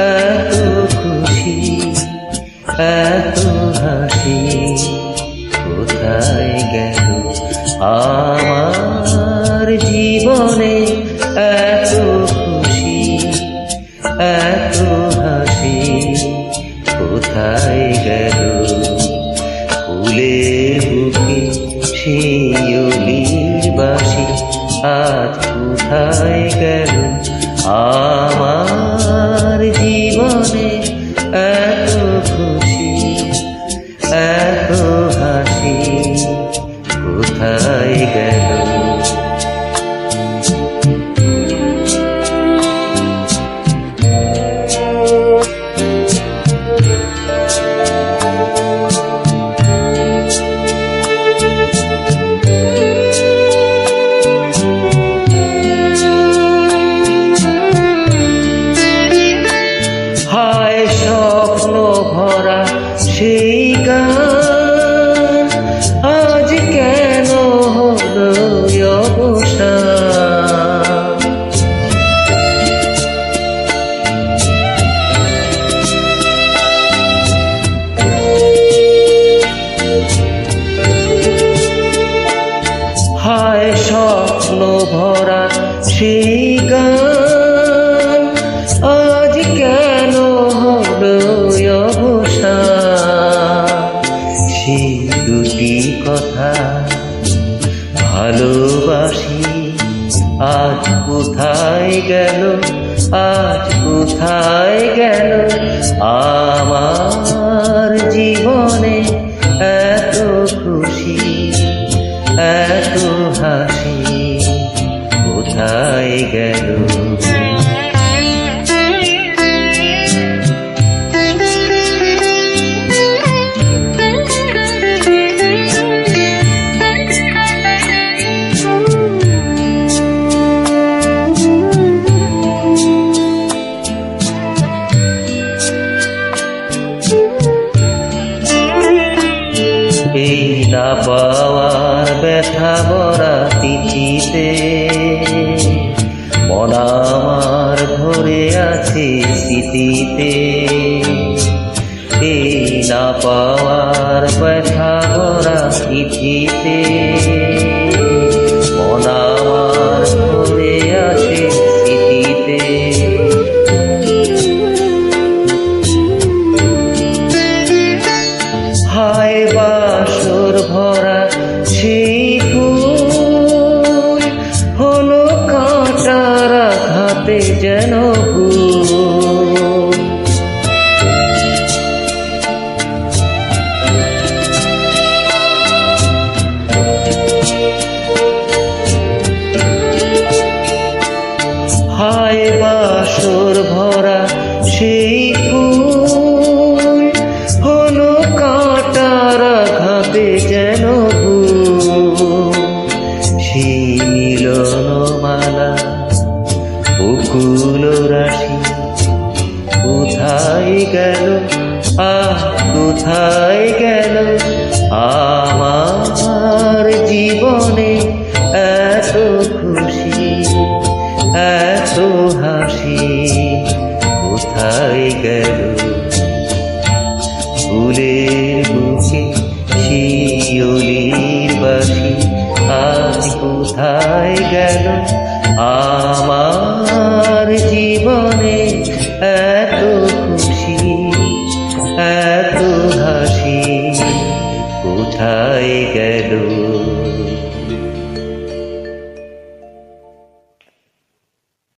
এত খুশি, এত হাসি, কোথায় গেল আমার জীবনে? এত খুশি, এত হাসি, কোথায় গেল? ফুলের বুকে সেই বাসি আজ কোথায় গেল আমার হাসি কোথায় গেল? সেই গান ভালোবাসি। আজ কোথায় গেল? আজ কোথায় গেল? আমার জীবনে এত খুশি, এত হাসি। কোথায় গেল? এই পাওয়ার ব্যথা ভরা তিথিতে। মন আমার ভরে আছে স্মৃতিতে। এই না পাওয়ার ব্যথা ভরা তিথিতে। হায় বাসর ভরা সেই ফুল, হলো কাঁটার আঘাতে যেন। সেই মালা বকুল রাশি, কোথায় গেল আহ, কোথায় গেল আমার জীবনে ফুলের বুঝি শিওলির বাসি আজ কোথায় গেল? আমার জীবনে এত খুশি, এত হাসি, কোথায় গেল?